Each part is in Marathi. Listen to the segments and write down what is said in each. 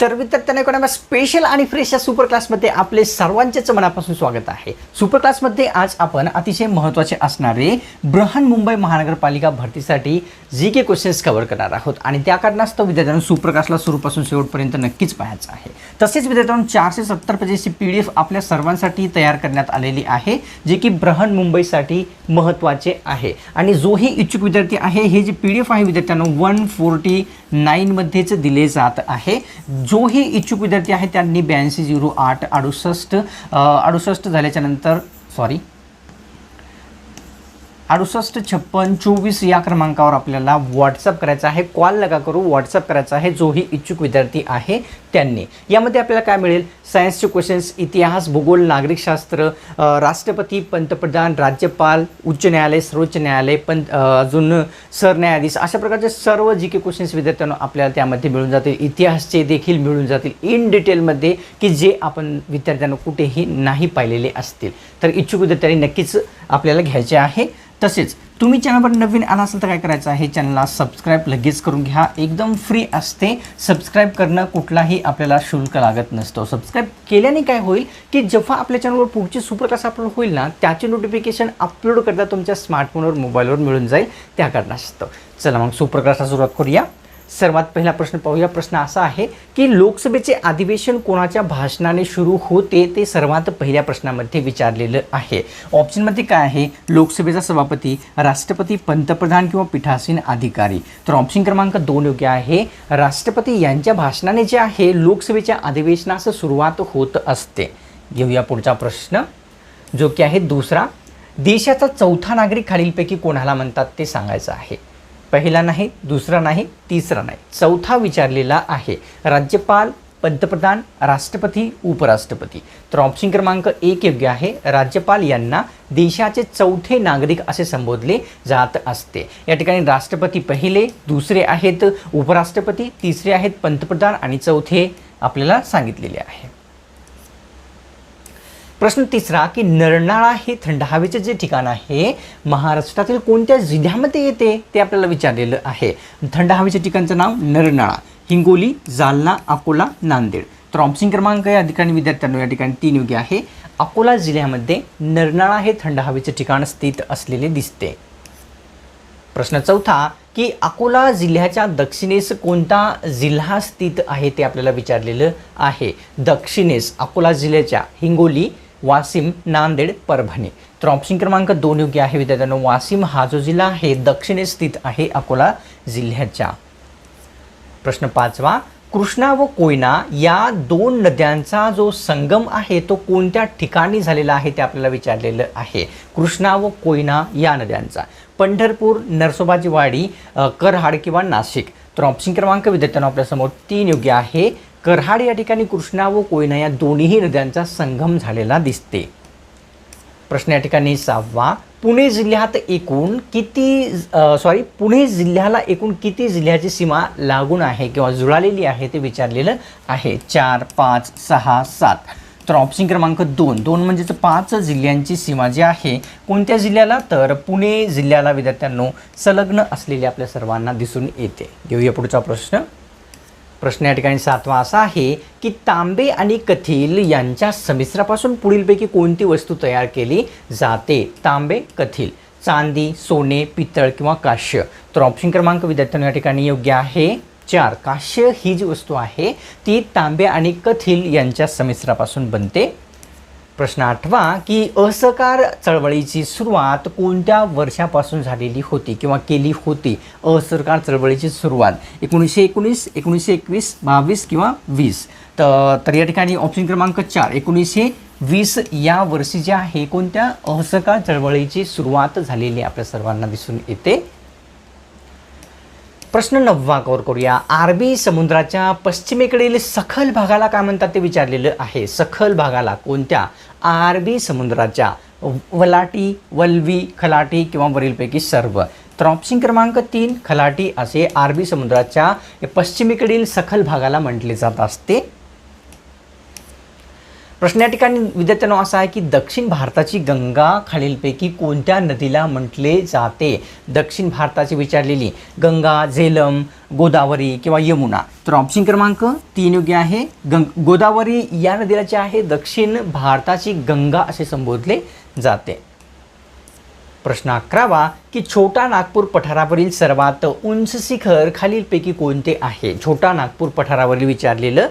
तर विद्यार्थ्यांना कोणा स्पेशल आणि फ्रेश या सुपर क्लासमध्ये आपले सर्वांचेच मनापासून स्वागत आहे. सुपर क्लासमध्ये आज आपण अतिशय महत्त्वाचे असणारे बृहन मुंबई महानगरपालिका भरतीसाठी जी के क्वेश्चन्स कव्हर करणार आहोत. आणि त्या कारणास्तव विद्यार्थ्यांना सुपर क्लासला सुरूपासून शेवटपर्यंत नक्कीच पाहायचं आहे. तसेच विद्यार्थ्यांना चारशे सत्तर पेजेसची पी डी एफ आपल्या सर्वांसाठी तयार करण्यात आलेली आहे जे की बृहन मुंबईसाठी महत्त्वाचे आहे. आणि जोही इच्छुक विद्यार्थी आहे हे जे पी डी एफ आहे विद्यार्थ्यांना वन फोर्टी नाईनमध्येच दिले जात आहे. जोही इच्छुक विद्यार्थी आहे त्यांनी ब्याऐंशी झिरो आठ अडुसष्ट अडुसष्ट झाल्याच्यानंतर सॉरी अडुसष्ट छप्पन चोवीस या क्रमांकावर आपल्याला व्हॉट्सअप करायचा आहे. कॉल नका करू व्हॉट्सअप करायचा आहे जोही इच्छुक विद्यार्थी आहे त्यांनी. यामध्ये आपल्याला काय मिळेल? सायन्सचे क्वेश्चन्स इतिहास भूगोल नागरिकशास्त्र राष्ट्रपती पंतप्रधान राज्यपाल उच्च न्यायालय सर्वोच्च न्यायालय पण अजून सरन्यायाधीश अशा प्रकारचे सर्व जी के क्वेश्चन्स विद्यार्थ्यांना आपल्याला त्यामध्ये मिळून जातील. इतिहासचे देखील मिळून जातील. इन डिटेलमध्ये की जे आपण विद्यार्थ्यांना कुठेही नाही पाहिलेले असतील. तर इच्छुक विद्यार्थ्यांनी नक्कीच आपल्याला घ्यायचे आहे. तसेच तुम्ही चॅनलवर नवीन आला असेल तर काय करायचं आहे? चॅनलला सबस्क्राईब लगेच करून घ्या. एकदम फ्री असते. सबस्क्राईब करणं कुठलाही आपल्याला शुल्क लागत नसतो. सबस्क्राईब केल्याने काय होईल की जेव्हा आपल्या चॅनलवर पुढची सुपर क्लास अपलोड होईल ना त्याचे नोटिफिकेशन अपलोड करता तुमच्या स्मार्टफोनवर मोबाईलवर मिळून जाईल. त्या कारणास्तव. चला मग सुपर क्लासला सुरुवात करूया. सर्वात पहिला प्रश्न पाहूया. प्रश्न असा आहे की लोकसभेचे अधिवेशन कोणाच्या भाषणाने सुरू होते ते सर्वात पहिल्या प्रश्नामध्ये विचारलेलं आहे. ऑप्शनमध्ये काय आहे? लोकसभेचा सभापती राष्ट्रपती पंतप्रधान किंवा पीठासीन अधिकारी. तर ऑप्शन क्रमांक दोन योग्य आहे. राष्ट्रपती यांच्या भाषणाने जे आहे लोकसभेच्या अधिवेशनास सुरुवात होत असते. घेऊया पुढचा प्रश्न. जो की आहे दुसरा देशाचा चौथा नागरिक खालीलपैकी कोणाला म्हणतात ते सांगायचं आहे? पहिला नाही दुसरा नाही तिसरा नाही. चौथा विचारलेला आहे. राज्यपाल पंतप्रधान राष्ट्रपती उपराष्ट्रपती. तर ऑप्शन क्रमांक एक योग्य आहे. राज्यपाल यांना देशाचे चौथे नागरिक असे संबोधले जात असते. या ठिकाणी राष्ट्रपती पहिले दुसरे आहेत उपराष्ट्रपती तिसरे आहेत पंतप्रधान आणि चौथे आपल्याला सांगितलेले आहे. प्रश्न तिसरा की नरनाळा हे थंड हवेचे जे ठिकाण आहे महाराष्ट्रातील कोणत्या जिल्ह्यामध्ये येते ते आपल्याला विचारलेलं आहे. थंड हवेच्या ठिकाणचं नाव नरनाळा हिंगोली जालना अकोला नांदेड. तर ऑप्शन क्रमांक या ठिकाणी विद्यार्थ्यांना या ठिकाणी तीन योग्य आहे. अकोला जिल्ह्यामध्ये नरनाळा हे थंड हवेचे ठिकाण स्थित असलेले दिसते. प्रश्न चौथा की अकोला जिल्ह्याच्या दक्षिणेस कोणता जिल्हा स्थित आहे ते आपल्याला विचारलेलं आहे. दक्षिणेस अकोला जिल्ह्याच्या हिंगोली वाशिम नांदेड परभणी. तर ऑप्शन क्रमांक दोन योग्य आहे विद्यार्थ्यांनो. वाशिम हा जो जिल्हा आहे दक्षिणेस स्थित आहे अकोला जिल्ह्याच्या. प्रश्न पाचवा कृष्णा व कोयना या दोन नद्यांचा जो संगम आहे तो कोणत्या ठिकाणी झालेला आहे ते आपल्याला विचारलेलं आहे. कृष्णा व कोयना या नद्यांचा. पंढरपूर नरसोबाची वाडी करहाड किंवा नाशिक. तर ऑप्शन क्रमांक विद्यार्थ्यांना आपल्यासमोर तीन योग्य आहे. कर्हाड या ठिकाणी कृष्णा व कोयना या दोन्ही नद्यांचा संगम झालेला दिसते. प्रश्न या ठिकाणी सहावा पुणे जिल्ह्यात एकूण किती सॉरी पुणे जिल्ह्याला एकूण किती जिल्ह्याची सीमा लागून आहे किंवा जुळालेली आहे ते विचारलेलं आहे. चार पाच सहा सात. तर ऑप्शन क्रमांक दोन. दोन म्हणजेच पाच जिल्ह्यांची सीमा जी आहे कोणत्या जिल्ह्याला? तर पुणे जिल्ह्याला विद्यार्थ्यांनो संलग्न असलेली आपल्या सर्वांना दिसून येते. घेऊया पुढचा प्रश्न. प्रश्न या ठिकाणी सातवा असा आहे की तांबे आणि कथील यांच्या संमिश्रापासून पुढीलपैकी कोणती वस्तू तयार केली जाते? तांबे कथील चांदी सोने पितळ किंवा काश्य. तर ऑप्शन क्रमांक विद्यार्थ्यांना या ठिकाणी योग्य आहे. चार काश्य ही जी वस्तू आहे ती तांबे आणि कथील यांच्या संमिश्रापासून बनते. प्रश्न आठवा की असहकार चळवळीची सुरुवात कोणत्या वर्षापासून झालेली होती किंवा केली होती? असहकार चळवळीची सुरुवात एकोणीसशे एकोणीस एकोणीसशे एकवीस बावीस किंवा वीस. तर या ठिकाणी ऑप्शन क्रमांक चार एकोणीसशे वीस या वर्षी जे आहे कोणत्या असहकार चळवळीची सुरुवात झालेली आपल्या सर्वांना दिसून येते? प्रश्न नववा कवर करूया. अरबी समुद्राच्या पश्चिमेकडील सखल भागाला काय म्हणतात ते विचारलेलं आहे. सखल भागाला कोणत्या? अरबी समुद्राच्या वलाटी वल्वी खलाटी किंवा वरीलपैकी सर्व. तर ऑप्शन क्रमांक तीन खलाटी असे अरबी समुद्राच्या पश्चिमेकडील सखल भागाला म्हटले जात असते. प्रश्न या ठिकाणी विद्यार्थ्यांनो असा आहे की दक्षिण भारताची गंगा खालीलपैकी कोणत्या नदीला म्हटले जाते? दक्षिण भारताची विचारलेली गंगा झेलम गोदावरी किंवा यमुना. तर ऑप्शन क्रमांक तीन योग्य आहे. गंग गोदावरी या नदीला जे आहे दक्षिण भारताची गंगा असे संबोधले जाते. प्रश्न अकरावा की छोटा नागपूर पठारावरील सर्वात उंच शिखर खालीलपैकी कोणते आहे? छोटा नागपूर पठारावरील विचारलेलं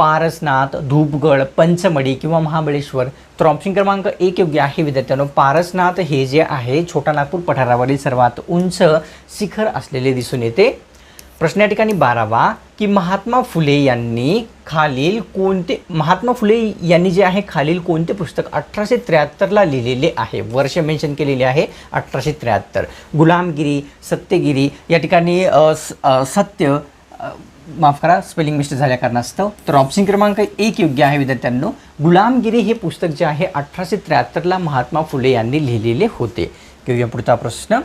पारसनाथ धूपगड पंचमढी किंवा महाबळेश्वर. तर ऑप्शन क्रमांक एक योग्य आहे विद्यार्थ्यांनो. पारसनाथ हे जे आहे छोटा नागपूर पठारावरील सर्वात उंच शिखर असलेले दिसून येते. प्रश्न या ठिकाणी बारावा की महात्मा फुले यांनी खालील कोणते महात्मा फुले यांनी जे आहे खालील कोणते पुस्तक अठराशे त्र्याहत्तरला लिहिलेले आहे? वर्ष मेन्शन केलेले आहे अठराशे त्र्याहत्तर. गुलामगिरी सत्यगिरी या ठिकाणी स- सत्य माफ करा स्पेलिंग मिस्टेक झाल्या कारणास्तव. तर ऑप्शन क्रमांक एक योग्य आहे विद्यार्थ्यांनो. गुलामगिरी हे पुस्तक जे आहे अठराशे त्र्याहत्तरला महात्मा फुले यांनी लिहिलेले होते. घेऊया पुढचा प्रश्न.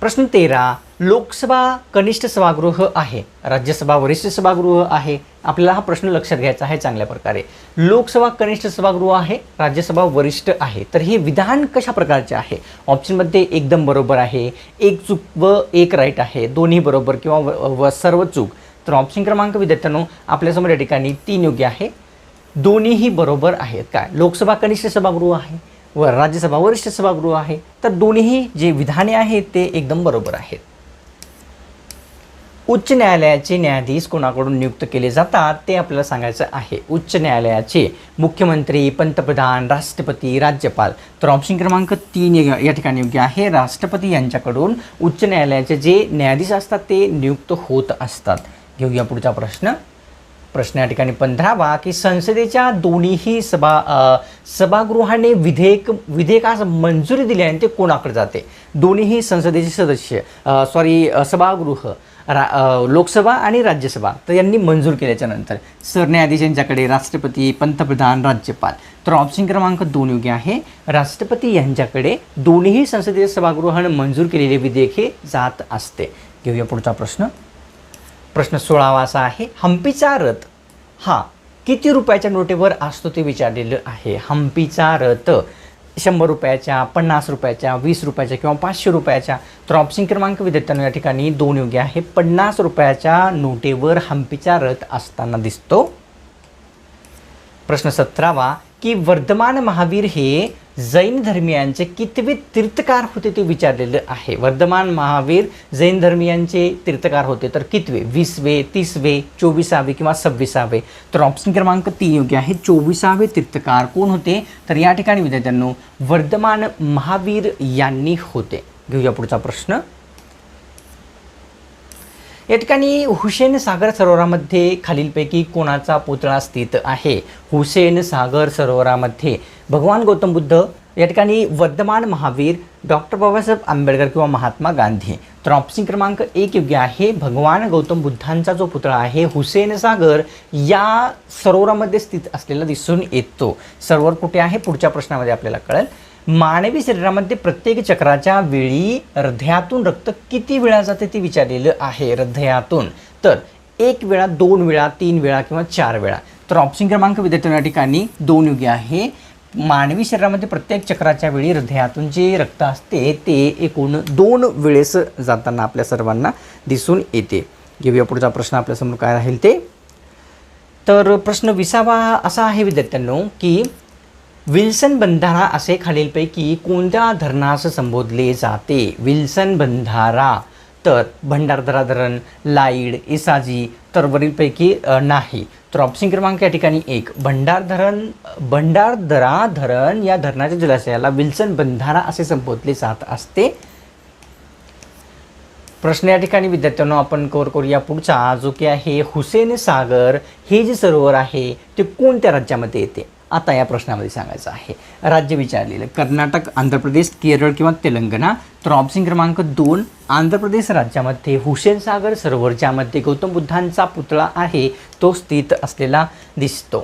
प्रश्न तेरा लोकसभा कनिष्ठ सभागृह आहे. राज्यसभा वरिष्ठ सभागृह आहे. आपल्याला हा प्रश्न लक्षात घ्यायचा आहे चांगल्या प्रकारे. लोकसभा कनिष्ठ सभागृह आहे राज्यसभा वरिष्ठ आहे. तर हे विधान कशा प्रकारचे आहे? ऑप्शनमध्ये एकदम बरोबर आहे. एक चूक व एक राईट आहे. दोन्ही बरोबर किंवा व सर्व चूक. तर ऑप्शन क्रमांक विद्यार्थ्यांनो आपल्यासमोर या ठिकाणी तीन योग्य आहे. दोन्हीही बरोबर आहेत काय? लोकसभा कनिष्ठ सभागृह आहे व राज्यसभा वरिष्ठ सभागृह आहे. तर दोन्हीही जे विधाने आहेत ते एकदम बरोबर आहेत. उच्च न्यायालयाचे न्यायाधीश कोणाकडून नियुक्त केले जातात ते आपल्याला सांगायचं आहे. उच्च न्यायालयाचे मुख्यमंत्री पंतप्रधान राष्ट्रपती राज्यपाल. तर ऑप्शन क्रमांक तीन या या ठिकाणी योग्य आहे. राष्ट्रपती यांच्याकडून उच्च न्यायालयाचे जे न्यायाधीश असतात ते नियुक्त होत असतात. घेऊया पुढचा प्रश्न. प्रश्न या ठिकाणी पंधरावा की संसदेच्या दोन्हीही सभा सभागृहाने विधेयक विधेयकास मंजुरी दिल्याने ते कोणाकडे जाते? दोन्हीही संसदेचे सदस्य सॉरी सभागृह रा लोकसभा आणि राज्यसभा. तर यांनी मंजूर केल्याच्यानंतर सरन्यायाधीश यांच्याकडे राष्ट्रपती पंतप्रधान राज्यपाल. तर ऑप्शन क्रमांक दोन योग्य आहे. राष्ट्रपती यांच्याकडे दोन्ही संसदीय सभागृहानं मंजूर केलेले विधेयक हे जात असते. घेऊया पुढचा प्रश्न. प्रश्न सोळावा असा आहे. हम्पीचा रथ हा किती रुपयाच्या नोटेवर असतो ते विचारलेलं आहे. हम्पीचा रथ शंभर रुपयाच्या पन्नास रुपयाच्या वीस रुपयाच्या किंवा पाचशे रुपयाच्या तर ऑप्शन क्रमांक विद्यार्थ्यांना या ठिकाणी दोन योग्य आहे. पन्नास रुपयाच्या नोटेवर हम्पीचा रथ असताना दिसतो. प्रश्न सतरावा की वर्धमान महावीर हे जैन धर्मियांचे कितवे तीर्थकार होते ते विचारलेलं आहे. वर्धमान महावीर जैन धर्मियांचे तीर्थकार होते तर कितवे? वीसवे तीसवे चोवीसावे किंवा सव्वीसावे? तर ऑप्शन क्रमांक तीन योग्य आहे. चोवीसावे तीर्थकार कोण होते? तर या ठिकाणी विद्यार्थ्यांनो वर्धमान महावीर यांनी होते. घेऊया पुढचा प्रश्न. या ठिकाणी हुसेन सागर सरोवरामध्ये खालीलपैकी कोणाचा पुतळा स्थित आहे? हुसेन सागर सरोवरामध्ये भगवान गौतम बुद्ध या ठिकाणी वर्धमान महावीर डॉक्टर बाबासाहेब आंबेडकर किंवा महात्मा गांधी. तर ऑप्शन क्रमांक एक योग्य आहे. भगवान गौतम बुद्धांचा जो पुतळा आहे हुसेन सागर या सरोवरामध्ये स्थित असलेला दिसून येतो. सरोवर कुठे आहे? पुढच्या प्रश्नामध्ये आपल्याला कळेल. मानवी शरीरामध्ये प्रत्येक चक्राच्या वेळी हृदयातून रक्त किती वेळा जाते ते विचारलेलं आहे हृदयातून. तर एक वेळा दोन वेळा तीन वेळा किंवा चार वेळा. तर ऑप्शन क्रमांक विद्यार्थ्यांना या ठिकाणी दोन योग्य आहे. मानवी शरीरामध्ये प्रत्येक चक्राच्या वेळी हृदयातून जे रक्त असते ते एकूण दोन वेळेस जाताना आपल्या सर्वांना दिसून येते. घेऊया पुढचा प्रश्न आपल्यासमोर काय राहील ते? तर प्रश्न विसावा असा आहे विद्यार्थ्यांनो की विल्सन बंधारा असे खालीलपैकी कोणत्या धरणास संबोधले जाते? विल्सन बंधारा. तर भंडारदरा धरण लाईड इसाजी तर वरीलपैकी नाही. तर ऑप्शन क्रमांक या ठिकाणी एक. भंडार धरण भंडारदरा धरण या धरणाच्या जलाशयाला विल्सन बंधारा असे संबोधले जात असते. प्रश्न या ठिकाणी विद्यार्थ्यांना आपण कवर करूया पुढचा जो की आहे हुसेन सागर. हे जे सरोवर आहे ते कोणत्या राज्यामध्ये येते? आता या प्रश्नामध्ये सांगायचं आहे. राज्य विचारलेलं कर्नाटक आंध्र प्रदेश केरळ किंवा तेलंगणा तर ऑप्शन क्रमांक दोन आंध्र प्रदेश राज्यामध्ये हुसेन सागर सरोवर ज्यामध्ये गौतम बुद्धांचा पुतळा आहे तो स्थित असलेला दिसतो.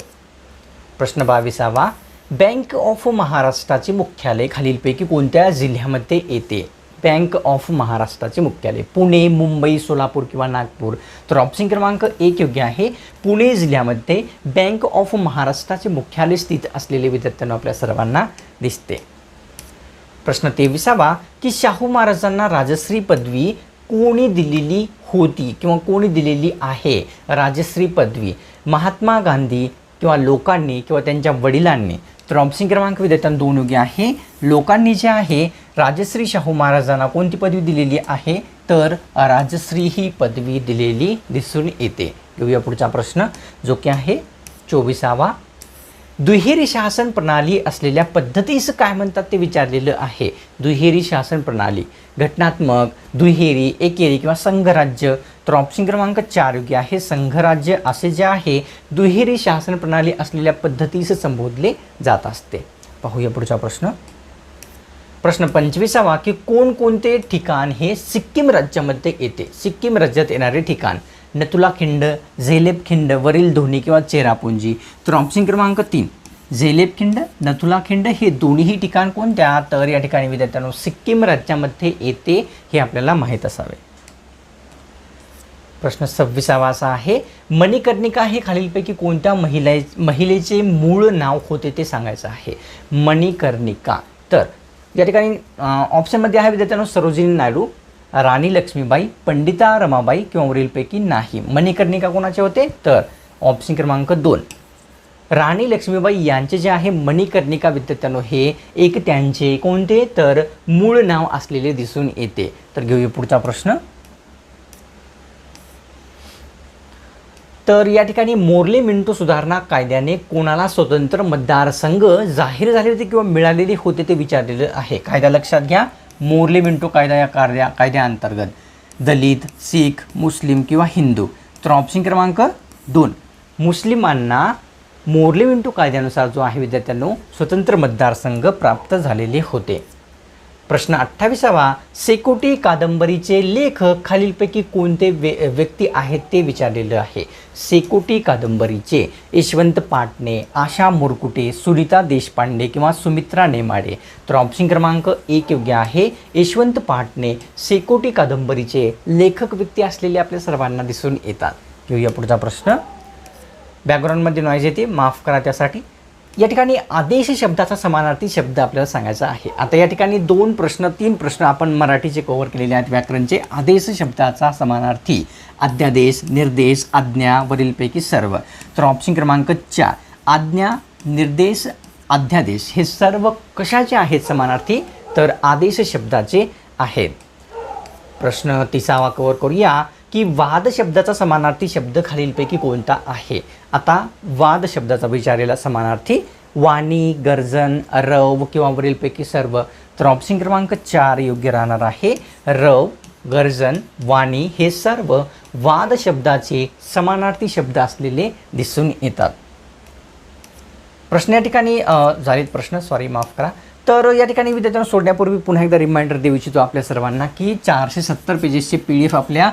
प्रश्न बावीसावा बँक ऑफ महाराष्ट्राचे मुख्यालय खालीलपैकी कोणत्या जिल्ह्यामध्ये येते? बँक ऑफ महाराष्ट्राचे मुख्यालय. पुणे मुंबई सोलापूर किंवा नागपूर. तर ऑप्शन क्रमांक एक योग्य आहे. पुणे जिल्ह्यामध्ये बँक ऑफ महाराष्ट्राचे मुख्यालय स्थित असलेले विद्यार्थ्यांना आपल्या सर्वांना दिसते. प्रश्न तेविसावा की शाहू महाराजांना राजश्री पदवी कोणी दिलेली होती किंवा कोणी दिलेली आहे? राजश्री पदवी. महात्मा गांधी किंवा लोकांनी किंवा त्यांच्या वडिलांनी. तर ऑप्शन क्रमांक विद्यार्थ्यांना दोन योग्य आहे. लोकांनी जे आहे राजश्री शाहू महाराजांना कोणती पदवी दिलेली आहे? तर राजश्री ही पदवी दिलेली दिसून येते. घेऊया पुढचा प्रश्न जो की आहे चोवीसावा. दुहेरी शासन प्रणाली असलेल्या पद्धतीस काय म्हणतात ते विचारलेलं आहे. दुहेरी शासन प्रणाली घटनात्मक दुहेरी एकेरी किंवा संघराज्य. तर ऑप्शन क्रमांक चार योग्य आहे. संघराज्य असे जे आहे दुहेरी शासन प्रणाली असलेल्या पद्धतीस संबोधले जात असते. पाहूया पुढचा प्रश्न. प्रश्न पंचवीसावा की कोणकोणते ठिकाण हे सिक्कीम राज्यामध्ये येते? सिक्कीम राज्यात येणारे ठिकाण नतुला खिंड झेलेब खिंड वरील धोनी किंवा चेरापुंजी. तर ऑप्शन क्रमांक तीन झेलेब खिंड नथुला खिंड हे दोन्ही ठिकाण कोणत्या? तर या ठिकाणी विद्यार्थ्यांनो सिक्कीम राज्यामध्ये येते हे आपल्याला माहीत असावे. प्रश्न सव्वीसावा असा आहे. मणिकर्णिका हे खालीलपैकी कोणत्या महिला महिलेचे मूळ नाव होते ते सांगायचं आहे. मणिकर्णिका. तर या ठिकाणी ऑप्शनमध्ये आहे विद्यार्थ्यांनो सरोजिनी नायडू राणी लक्ष्मीबाई पंडिता रमाबाई किंवा वरीलपैकी नाही. मणिकर्णिका कोणाचे होते? तर ऑप्शन क्रमांक दोन. राणी लक्ष्मीबाई यांचे जे आहे मणिकर्णिका विद्यार्थ्यांनो हे एक त्यांचे कोणते? तर मूळ नाव असलेले दिसून येते. तर घेऊया पुढचा प्रश्न. तर या ठिकाणी मोर्ले मिंटो सुधारणा कायद्याने कोणाला स्वतंत्र मतदारसंघ जाहीर झाले होते किंवा मिळालेले होते ते विचारलेलं आहे. कायदा लक्षात घ्या. मोर्ले मिंटो कायदा या कार्या कायद्याअंतर्गत दलित शीख मुस्लिम किंवा हिंदू. तर ऑप्शन क्रमांक दोन. मुस्लिमांना मोर्ले मिंटो कायद्यानुसार जो आहे विद्यार्थ्यांनो स्वतंत्र मतदारसंघ प्राप्त झालेले होते. प्रश्न अठ्ठावीसावा सेकोटी कादंबरीचे लेखक खालीलपैकी कोणते वे व्यक्ती आहेत ते विचारलेलं आहे. सेकोटी कादंबरीचे यशवंत पाटणे आशा मुरकुटे सुनीता देशपांडे किंवा सुमित्रा नेमाडे. तर ऑप्शन क्रमांक एक योग्य आहे. यशवंत पाटणे सेकोटी कादंबरीचे लेखक व्यक्ती असलेले आपल्या सर्वांना दिसून येतात. घेऊया पुढचा प्रश्न. बॅकग्राऊंडमध्ये नॉईज येते. माफ करा त्यासाठी. या ठिकाणी आदेश शब्दाचा समानार्थी शब्द आपल्याला सांगायचा आहे. आता या ठिकाणी दोन प्रश्न तीन प्रश्न आपण मराठीचे कव्हर केलेले आहेत व्याकरणचे. आदेश शब्दाचा समानार्थी अध्यादेश निर्देश आज्ञा वरीलपैकी सर्व. तर ऑप्शन क्रमांक चार आज्ञा निर्देश अध्यादेश हे सर्व कशाचे आहेत समानार्थी? तर आदेश शब्दाचे आहेत. प्रश्न तिसावा कव्हर करूया. की वाद शब्दाचा समानार्थी शब्द खालीलपैकी कोणता आहे? आता वाद शब्दाचा विचारलेला समानार्थी वाणी गर्जन रव किंवा वरीलपैकी सर्व. तर ऑप्शन क्रमांक चार योग्य राहणार आहे. रव गर्जन वाणी हे सर्व वाद शब्दाचे समानार्थी शब्द असलेले दिसून येतात. प्रश्न या ठिकाणी झालेत प्रश्न. सॉरी माफ करा. तर या ठिकाणी विद्यार्थ्यांना सोडण्यापूर्वी पुन्हा एकदा रिमाइंडर देऊ इच्छितो आपल्या सर्वांना की चारशे सत्तर पेजेसचे पी डी एफ आपल्या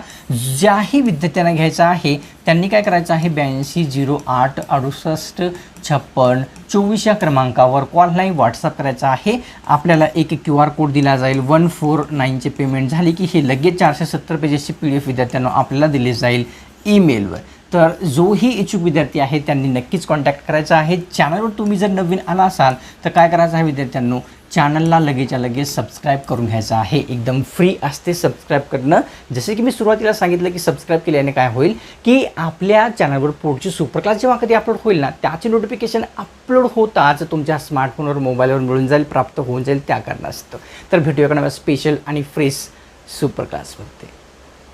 ज्याही विद्यार्थ्यांना घ्यायचा आहे त्यांनी काय करायचं आहे? ब्याऐंशी झिरो आठ अडुसष्ट छप्पन चोवीस या क्रमांकावर कॉल नाही व्हॉट्सअप करायचा आहे. आपल्याला एक क्यू आर कोड दिला जाईल. वन फोर नाईनचे पेमेंट झाली की हे लगेच चारशे सत्तर पेजेसचे पी डी एफ विद्यार्थ्यांना आपल्याला दिले जाईल ईमेलवर. तर जोही इच्छुक विद्यार्थी आहे त्यांनी नक्कीच कॉन्टॅक्ट करायचा आहे. चॅनलवर तुम्ही जर नवीन आला असाल तर काय करायचं आहे विद्यार्थ्यांनो? चॅनलला लगेचच्या लगेच सबस्क्राईब करून घ्यायचं आहे. एकदम फ्री असते सबस्क्राईब करणं. जसे की मी सुरुवातीला सांगितलं की सबस्क्राईब केल्याने काय होईल? की आपल्या चॅनलवर पुढची सुपर क्लास जेव्हा कधी अपलोड होईल ना त्याचे नोटिफिकेशन अपलोड होताच तुमच्या स्मार्टफोनवर मोबाईलवर मिळून जाईल प्राप्त होऊन जाईल त्या कारणास्तव. तर भेटूया का स्पेशल आणि फ्रेश सुपरक्लासमध्ये